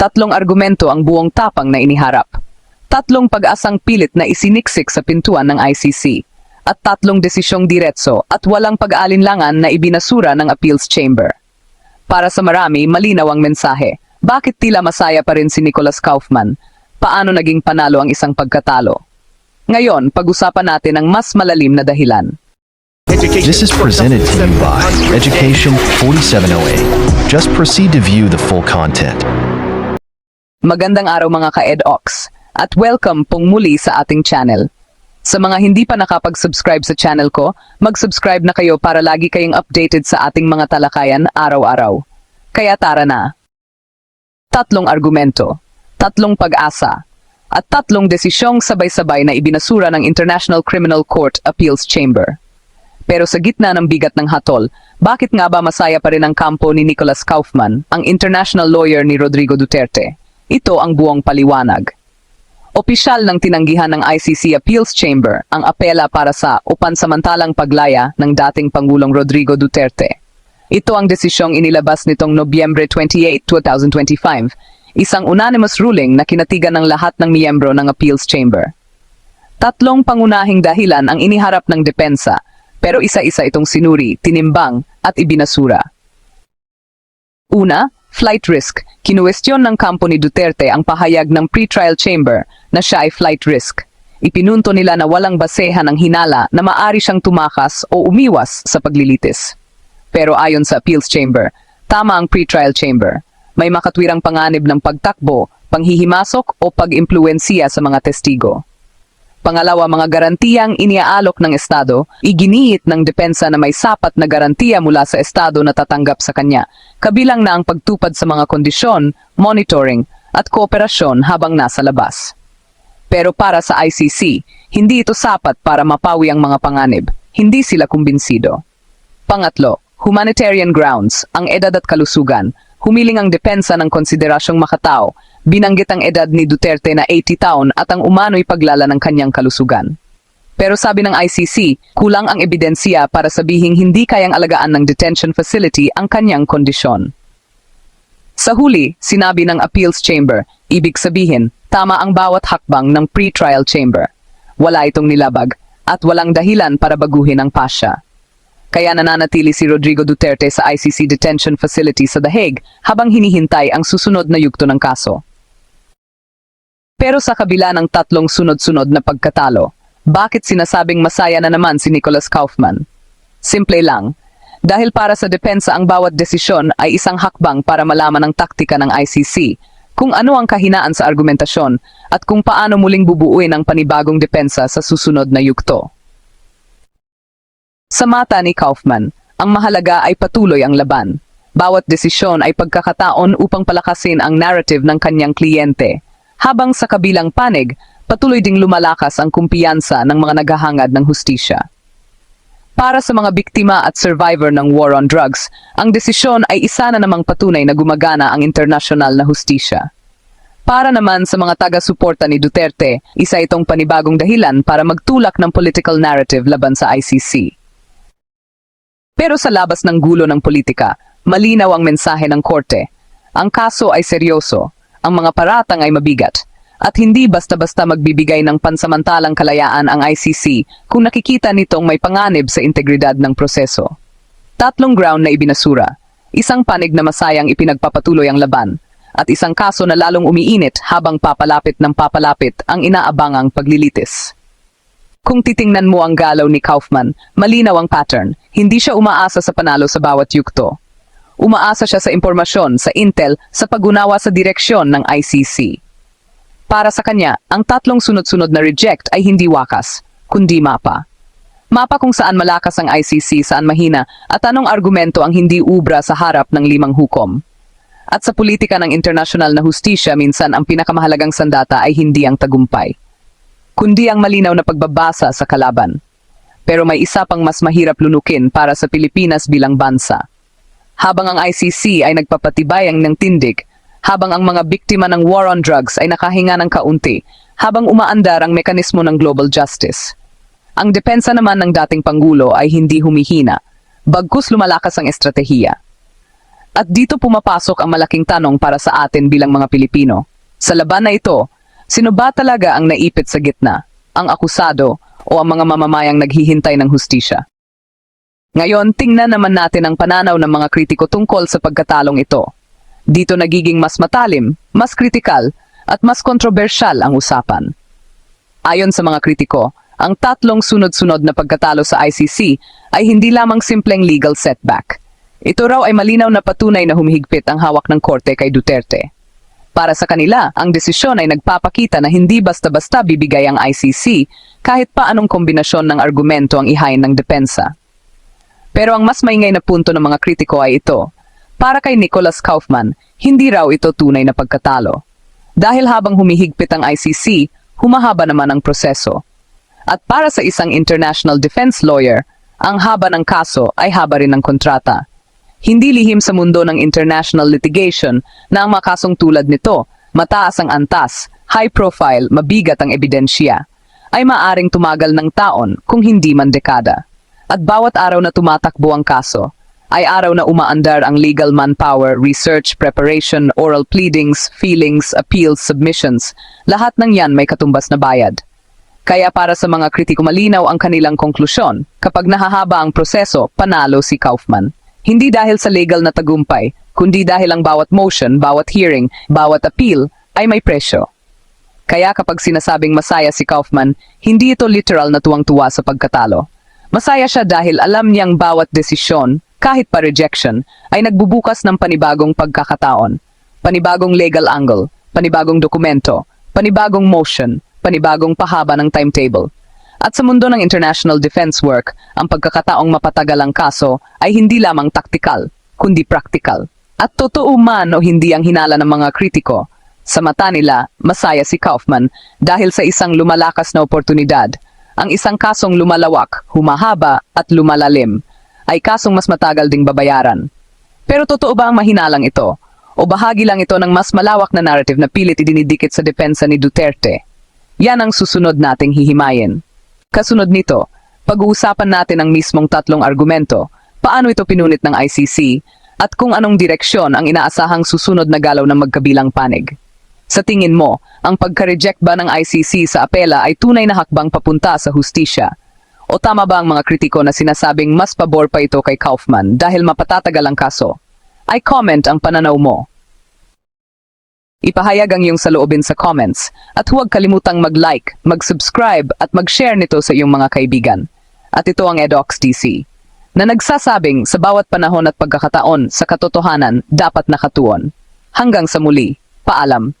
Tatlong argumento ang buong tapang na iniharap. Tatlong pag-asang pilit na isiniksik sa pintuan ng ICC. At tatlong desisyong diretso at walang pag-alinlangan na ibinasura ng appeals chamber. Para sa marami, malinaw ang mensahe. Bakit tila masaya pa rin si Nicholas Kaufman? Paano naging panalo ang isang pagkatalo? Ngayon, pag-usapan natin ang mas malalim na dahilan. This is presented to you by Education 4708. Just proceed to view the full content. Magandang araw mga ka-EDOX at welcome pong muli sa ating channel. Sa mga hindi pa nakapag-subscribe sa channel ko, mag-subscribe na kayo para lagi kayong updated sa ating mga talakayan araw-araw. Kaya tara na. Tatlong argumento, tatlong pag-asa, at tatlong desisyong sabay-sabay na ibinasura ng International Criminal Court Appeals Chamber. Pero sa gitna ng bigat ng hatol, bakit nga ba masaya pa rin ang kampo ni Nicholas Kaufman, ang international lawyer ni Rodrigo Duterte? Ito ang buong paliwanag. Opisyal ng tinanggihan ng ICC Appeals Chamber ang apela para sa o pansamantalang paglaya ng dating Pangulong Rodrigo Duterte. Ito ang desisyong inilabas nitong Nobyembre 28, 2025, isang unanimous ruling na kinatigan ng lahat ng miyembro ng Appeals Chamber. Tatlong pangunahing dahilan ang iniharap ng depensa, pero isa-isa itong sinuri, tinimbang at ibinasura. Una, flight risk. Kinuwestiyon ng kampo ni Duterte ang pahayag ng pretrial chamber na siya ay flight risk. Ipinunto nila na walang basehan ang hinala na maari siyang tumakas o umiwas sa paglilitis. Pero ayon sa appeals chamber, tama ang pretrial chamber. May makatwirang panganib ng pagtakbo, panghihimasok o pag-impluensiya sa mga testigo. Pangalawa, mga garantiyang iniaalok ng Estado, iginiit ng depensa na may sapat na garantiya mula sa Estado na tatanggap sa kanya, kabilang na ang pagtupad sa mga kondisyon, monitoring, at kooperasyon habang nasa labas. Pero para sa ICC, hindi ito sapat para mapawi ang mga panganib, hindi sila kumbinsido. Pangatlo, humanitarian grounds, ang edad at kalusugan, humiling ang depensa ng konsiderasyong makatao, binanggit ang edad ni Duterte na 80 taon at ang umano'y paglala ng kanyang kalusugan. Pero sabi ng ICC, kulang ang ebidensya para sabihing hindi kayang alagaan ng detention facility ang kanyang kondisyon. Sa huli, sinabi ng appeals chamber, ibig sabihin, tama ang bawat hakbang ng pre-trial chamber. Wala itong nilabag, at walang dahilan para baguhin ang pasya. Kaya nananatili si Rodrigo Duterte sa ICC detention facility sa The Hague habang hinihintay ang susunod na yugto ng kaso. Pero sa kabila ng tatlong sunod-sunod na pagkatalo, bakit sinasabing masaya na naman si Nicholas Kaufman? Simple lang, dahil para sa depensa ang bawat desisyon ay isang hakbang para malaman ang taktika ng ICC, kung ano ang kahinaan sa argumentasyon at kung paano muling bubuuin ang panibagong depensa sa susunod na yugto. Sa mata ni Kaufman, ang mahalaga ay patuloy ang laban. Bawat desisyon ay pagkakataon upang palakasin ang narrative ng kanyang kliyente, habang sa kabilang panig, patuloy ding lumalakas ang kumpiyansa ng mga naghahangad ng hustisya. Para sa mga biktima at survivor ng war on drugs, ang desisyon ay isa na namang patunay na gumagana ang internasyonal na hustisya. Para naman sa mga taga-suporta ni Duterte, isa itong panibagong dahilan para magtulak ng political narrative laban sa ICC. Pero sa labas ng gulo ng politika, malinaw ang mensahe ng korte. Ang kaso ay seryoso, ang mga paratang ay mabigat, at hindi basta-basta magbibigay ng pansamantalang kalayaan ang ICC kung nakikita nitong may panganib sa integridad ng proseso. Tatlong ground na ibinasura, isang panig na masayang ipinagpapatuloy ang laban, at isang kaso na lalong umiinit habang papalapit ng papalapit ang inaabangang paglilitis. Kung titingnan mo ang galaw ni Kaufman, malinaw ang pattern. Hindi siya umaasa sa panalo sa bawat yugto. Umaasa siya sa impormasyon, sa intel, sa pagunawa sa direksyon ng ICC. Para sa kanya, ang tatlong sunod-sunod na reject ay hindi wakas, kundi mapa. Mapa kung saan malakas ang ICC, saan mahina, at anong argumento ang hindi ubra sa harap ng limang hukom. At sa politika ng internasyonal na hustisya, minsan ang pinakamahalagang sandata ay hindi ang tagumpay kundi ang malinaw na pagbabasa sa kalaban. Pero may isa pang mas mahirap lunukin para sa Pilipinas bilang bansa. Habang ang ICC ay nagpapatibay ang ng tindig, habang ang mga biktima ng war on drugs ay nakahinga ng kaunti, habang umaandar ang mekanismo ng global justice. Ang depensa naman ng dating Pangulo ay hindi humihina, bagkus lumalakas ang estratehiya. At dito pumapasok ang malaking tanong para sa atin bilang mga Pilipino. Sa laban na ito, sino ba talaga ang naipit sa gitna? Ang akusado o ang mga mamamayang naghihintay ng hustisya? Ngayon, tingnan naman natin ang pananaw ng mga kritiko tungkol sa pagkatalong ito. Dito nagiging mas matalim, mas kritikal, at mas kontrobersyal ang usapan. Ayon sa mga kritiko, ang tatlong sunod-sunod na pagkatalo sa ICC ay hindi lamang simpleng legal setback. Ito raw ay malinaw na patunay na humihigpit ang hawak ng korte kay Duterte. Para sa kanila, ang desisyon ay nagpapakita na hindi basta-basta bibigay ang ICC kahit pa anong kombinasyon ng argumento ang ihain ng depensa. Pero ang mas maingay na punto ng mga kritiko ay ito. Para kay Nicholas Kaufman, hindi raw ito tunay na pagkatalo. Dahil habang humihigpit ang ICC, humahaba naman ang proseso. At para sa isang international defense lawyer, ang haba ng kaso ay haba rin ng kontrata. Hindi lihim sa mundo ng international litigation na ang mga kasong tulad nito, mataas ang antas, high profile, mabigat ang ebidensya, ay maaring tumagal ng taon kung hindi man dekada. At bawat araw na tumatakbo ang kaso, ay araw na umaandar ang legal manpower, research, preparation, oral pleadings, feelings, appeals, submissions. Lahat ng yan may katumbas na bayad. Kaya para sa mga kritiko malinaw ang kanilang konklusyon, kapag nahahaba ang proseso, panalo si Kaufman. Hindi dahil sa legal na tagumpay, kundi dahil ang bawat motion, bawat hearing, bawat appeal ay may presyo. Kaya kapag sinasabing masaya si Kaufman, hindi ito literal na tuwang-tuwa sa pagkatalo. Masaya siya dahil alam niyang bawat desisyon, kahit pa rejection, ay nagbubukas ng panibagong pagkakataon. Panibagong legal angle, panibagong dokumento, panibagong motion, panibagong pahaba ng timetable. At sa mundo ng international defense work, ang pagkakataong mapatagal ang kaso ay hindi lamang taktikal, kundi practical. At totoo man o hindi ang hinala ng mga kritiko, sa mata nila, masaya si Kaufman dahil sa isang lumalakas na oportunidad. Ang isang kasong lumalawak, humahaba at lumalalim ay kasong mas matagal ding babayaran. Pero totoo ba ang mahinalang ito? O bahagi lang ito ng mas malawak na narrative na pilit idinidikit sa depensa ni Duterte? Yan ang susunod nating hihimayin. Kasunod nito, pag-uusapan natin ang mismong tatlong argumento, paano ito pinunit ng ICC, at kung anong direksyon ang inaasahang susunod na galaw ng magkabilang panig. Sa tingin mo, ang pagka-reject ba ng ICC sa apela ay tunay na hakbang papunta sa hustisya? O tama ba ang mga kritiko na sinasabing mas pabor pa ito kay Kaufman dahil mapatatagal ang kaso? I comment ang pananaw mo. Ipahayag ang iyong saloobin sa comments at huwag kalimutang mag-like, mag-subscribe at mag-share nito sa iyong mga kaibigan. At ito ang Edox DC na nagsasabing sa bawat panahon at pagkakataon sa katotohanan dapat nakatuon. Hanggang sa muli, paalam.